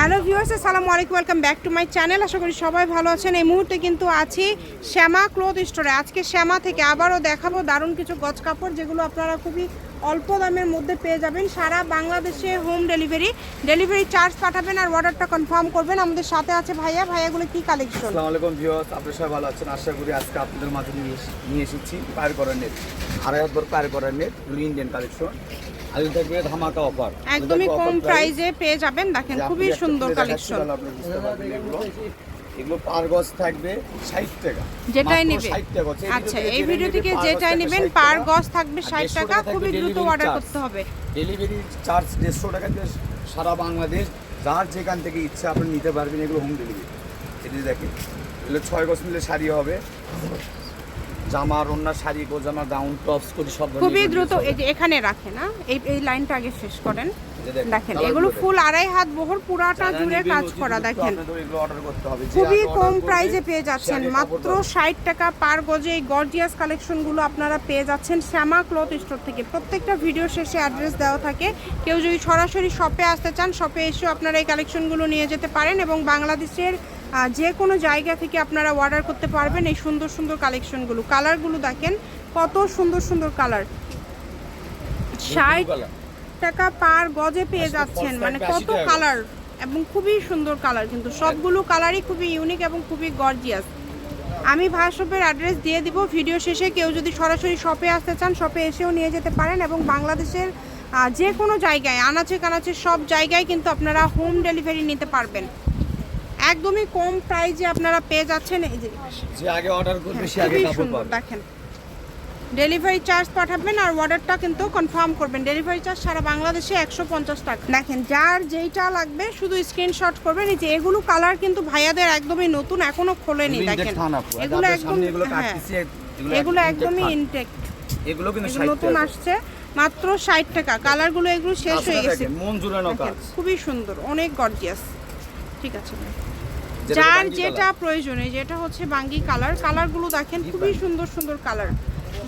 Hello viewers, আসসালামু আলাইকুম, welcome back to my channel. আশা করি সবাই ভালো আছেন। এই মুহূর্তে কিন্তু আছি শ্যামা ক্লথ স্টোরে। আজকে শ্যামা থেকে আবারও দেখাবো দারুণ কিছু গজ কাপড়, যেগুলো আপনারা খুবই অল্প দামের মধ্যে পেয়ে যাবেন সারা বাংলাদেশে হোম ডেলিভারি। ডেলিভারি চার্জ পাঠাবেন আর অর্ডারটা কনফার্ম করবেন। আমাদের সাথে আছে ভাইয়া। ভাইয়াগুলো কি কালেকশন আসসালামু আলাইকুম ভিউয়ার্স, আপনারা সবাই ভালো আছেন? আশা করি আজকে আপনাদের মাঝে নিয়ে এসে- নিয়ে এসেছি পায়ের করার নেট। আড়াই হাত পায়ের করার নেট ইন্ডিয়ান কালেকশন আজকে থাকবে ধামাকা অফার একদমই কম প্রাইসে পেয়ে যাবেন দেখেন খুবই সুন্দর কালেকশন এগুলো। পার গজ থাকবে ষাট টাকা। যেটাই মাত্র নেবে 60 টাকা। হচ্ছে। এই আচ্ছা এই ভিডিও থেকে যেটাই নেবেন পার গজ থাকবে আর ষাট টাকা খুবই দ্রুত অর্ডার করতে হবে। ডেলিভারি চার্জ দেড়শো টাকা দিয়ে সারা বাংলাদেশ যার যেখান থেকে ইচ্ছা আপনি নিতে পারবেন এগুলো হোম ডেলিভারি এটি দেখেন এগুলো ছয় গজ মিলে শাড়ি হবে। জামা ওন্না শাড়ি গোজামা গাউন টপস করি সব খুবই দ্রুত এই যে এখানে রাখে না এই এই লাইনটা আগে শেষ করেন। দেখেন, এগুলো ফুল আড়াই হাত বহর পুরাটা জুড়ে কাজ করা দেখেন। খুবই কম প্রাইসে পেয়ে যাচ্ছেন। মাত্র। ষাট টাকা পার গজে এই গর্জিয়াস কালেকশনগুলো আপনারা পেয়ে যাচ্ছেন শ্যামা ক্লথ স্টোর থেকে। প্রত্যেকটা ভিডিও শেষে অ্যাড্রেস দেওয়া থাকে। কেউ যদি সরাসরি শপে আসতে চান শপে এসেও আপনারা এই কালেকশনগুলো নিয়ে যেতে পারেন এবং বাংলাদেশের যে কোনো জায়গা থেকে আপনারা অর্ডার করতে পারবেন এই সুন্দর সুন্দর কালেকশনগুলো কালারগুলো দেখেন কত সুন্দর সুন্দর কালার ষাট টাকা পার গজে পেয়ে যাচ্ছেন মানে কত কালার এবং খুবই সুন্দর কালার কিন্তু। সবগুলো কালারই খুবই ইউনিক এবং খুবই গর্জিয়াস আমি ভাইশপের অ্যাড্রেস দিয়ে দিব ভিডিও শেষে কেউ যদি সরাসরি শপে আসতে চান শপে এসেও নিয়ে যেতে পারেন এবং বাংলাদেশের যে কোনো জায়গায় আনাচে কানাচে সব জায়গায় কিন্তু আপনারা হোম ডেলিভারি নিতে পারবেন। একদমই কম প্রাইজে আপনারা পেয়ে যাচ্ছেন। এই যে যে আগে অর্ডার করবে সে আগে কাপড় পাবে। দেখেন। ডেলিভারি চার্জ পাঠাবেন আর অর্ডারটা কিন্তু কনফার্ম করবেন। ডেলিভারি চার্জ সারা বাংলাদেশে একশো পঞ্চাশ টাকা। দেখেন যার যেইটা লাগবে শুধু স্ক্রিনশট করবেন। এই যে এগুলো কালার কিন্তু ভাইয়াদের একদমই নতুন এখনও খোলেনি দেখেন। আপু। এগুলো একদম এগুলো হ্যাঁ এগুলো একদমই। ইনটেক এগুলো কিন্তু এগুলো 60 নতুন আসছে মাত্র ষাট টাকা। কালারগুলো এগুলো শেষ হয়ে গেছে। খুবই সুন্দর অনেক গর্জিয়াস ঠিক আছে যার যেটা। প্রয়োজনে যেটা হচ্ছে বাঙ্গি কালার কালারগুলো দেখেন খুবই সুন্দর সুন্দর কালার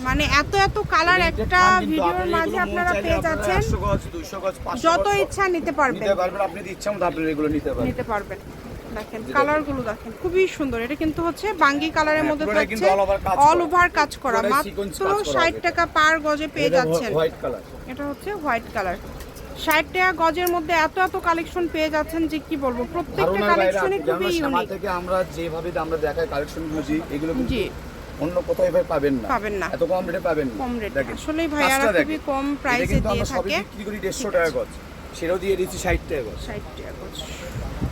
মানে এত এত কালার একটা ভিডিওর মাঝে আপনারা পেয়ে যাচ্ছেন। 100 গজ, 200 গজ, 500 যত ইচ্ছা নিতে পারবেন নিতে পারবেন। আপনি ইচ্ছা মতো আপনি এগুলো নিতে পারবেন। নিতে পারবেন। দেখেন কালারগুলো দেখেন খুবই সুন্দর। এটা কিন্তু হচ্ছে বাঙ্গি কালারের হ্যাঁ, মধ্যে থাকছে। অল ওভার কাজ করা। মাত্র sequence কাজ করা ষাট হবে। টাকা পার গজে পেয়ে যাচ্ছেন। এটা হচ্ছে হোয়াইট কালার ষাট টাকা গজের মধ্যে এত এত কালেকশন পেয়ে যাচ্ছেন যে কি বলব? প্রত্যেকটা কালেকশনই খুবই ইউনিক থেকে আমরা যেভাবে আমরা দেখাই কালেকশন বুঝি এগুলো জি। অন্য কোথাও এভাবে পাবেন না। পাবেন না। এত কম রেটে পাবেন কম রেট আসলেই ভাইয়ারা খুবই কম প্রাইসে দিয়ে থাকে। বিক্রি করি দেড়শো টাকা গজ। সেটাও দিয়ে দিচ্ছি ষাট টাকা গজ। ষাট টাকা গজ।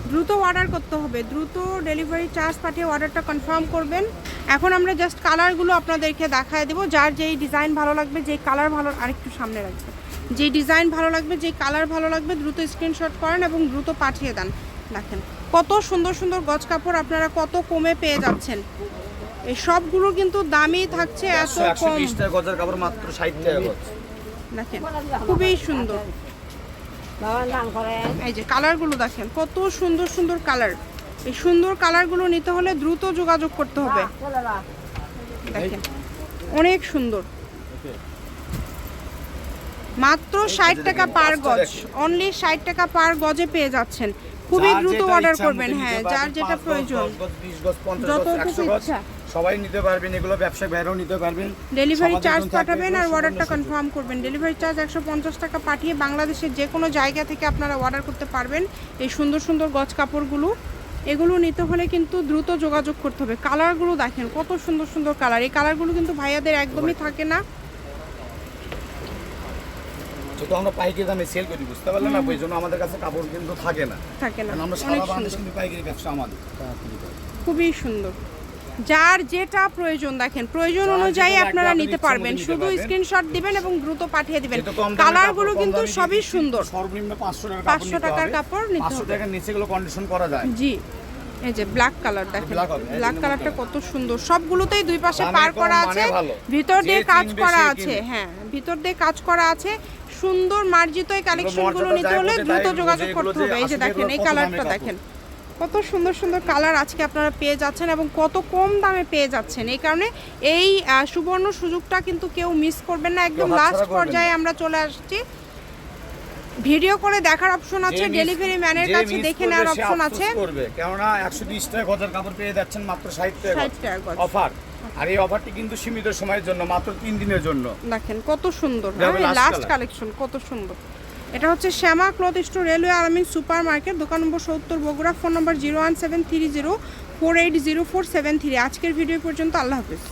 দ্রুত অর্ডার করতে হবে। দ্রুত ডেলিভারি চার্জ পাঠিয়ে অর্ডারটা কনফার্ম করবেন। এখন আমরা জাস্ট কালারগুলো আপনাদেরকে দেখায় দেবো। যার যেই ডিজাইন ভালো লাগবে যেই কালার ভালো আরেকটু সামনে রাখবে যেই ডিজাইন ভালো লাগবে যেই কালার ভালো লাগবে দ্রুত স্ক্রিনশট করেন এবং দ্রুত পাঠিয়ে দেন। দেখেন কত সুন্দর সুন্দর গজ কাপড় আপনারা কত কমে পেয়ে যাচ্ছেন। এই সবগুলো কিন্তু দামি থাকছে এত কম। গজের কাপড় মাত্র ষাট টাকা গজ। দেখেন খুবই সুন্দর। বাবার নাম করেন। এই যে কালারগুলো দেখেন কত সুন্দর সুন্দর কালার। এই সুন্দর কালারগুলো নিতে হলে দ্রুত যোগাযোগ করতে হবে। দেখেন অনেক সুন্দর। মাত্র ষাট টাকা পার গজ। অনলি ষাট টাকা পার গজে পেয়ে যাচ্ছেন। খুবই দ্রুত অর্ডার করবেন হ্যাঁ যার যেটা প্রয়োজন। ইচ্ছা। সবাই নিতে পারবেন এগুলো ব্যবসায়িক ভাইরাও নিতে পারবেন। ডেলিভারি চার্জ পাঠাবেন আর অর্ডারটা কনফার্ম করবেন। ডেলিভারি চার্জ একশো পঞ্চাশ টাকা পাঠিয়ে বাংলাদেশের যে কোনো জায়গা থেকে আপনারা অর্ডার করতে পারবেন। এই সুন্দর সুন্দর গজ কাপড়গুলো এগুলো নিতে হলে কিন্তু দ্রুত যোগাযোগ করতে হবে। কালারগুলো দেখেন কত সুন্দর সুন্দর কালার এই কালারগুলো কিন্তু ভাইয়াদের একদমই থাকে না। যেহেতু আমরা পাইকারি দামে সেল করি বুঝতে পারলেন না? ওই জন্য আমাদের কাছে কাপড় কিন্তু থাকে না। থাকে না। আমরা সারা বাংলাদেশ কিন্তু পাইকারি ব্যবসা আমাদের। খুবই সুন্দর। যার যেটা প্রয়োজন দেখেন প্রয়োজন অনুযায়ী আপনারা নিতে পারবেন। শুধু স্ক্রিনশট দিবেন এবং দ্রুত পাঠিয়ে দিবেন। কালারগুলো কিন্তু সবই সুন্দর। সর্বনিম্ন পাঁচশো টাকা 500 টাকার কাপড় নিতে হবে। টাকার নিচে গুলো কন্ডিশন করা যায়। জি। এই যে ব্ল্যাক কালার দেখেন। ব্ল্যাক কালারটা কত সুন্দর। সবগুলোতেই দুই পাশে পার করা মানে আছে। ভিতর দিয়ে কাজ করা আছে। হ্যাঁ ভিতর দিয়ে কাজ করা আছে। সুন্দর মার্জিত এই কালেকশনগুলো নিতে হলে দ্রুত যোগাযোগ করতে হবে। এই যে দেখেন এই কালারটা দেখেন। কত সুন্দর সুন্দর কালার আজকে আপনারা পেয়ে যাচ্ছেন এবং কত কম দামে পেয়ে যাচ্ছেন। এই কারণে এই সুবর্ণ সুযোগটা কিন্তু কেউ মিস করবেন না। একদম লাস্ট পর্যায়ে আমরা চলে আসছি। ভিডিও করে দেখার অপশন আছে ডেলিভারি ম্যানের কাছে দেখে নেওয়ার অপশন আছে। করবে। কেননা একশো বিশ টাকা গজার কাপড় পেয়ে যাচ্ছেন মাত্র ষাট টাকা 60 টাকা অফার আর এই অফারটি কিন্তু সীমিত সময়ের জন্য মাত্র তিন দিনের জন্য। দেখেন কত সুন্দর লাস্ট কালেকশন কত সুন্দর। এটা হচ্ছে শ্যামা ক্লথ স্টোর রেলওয়ে আর্মিন সুপার মার্কেট দোকান নম্বর সত্তর Bogura phone number zero one seven three zero four eight zero four seven three. আজকের ভিডিও পর্যন্ত আল্লাহ হাফিজ।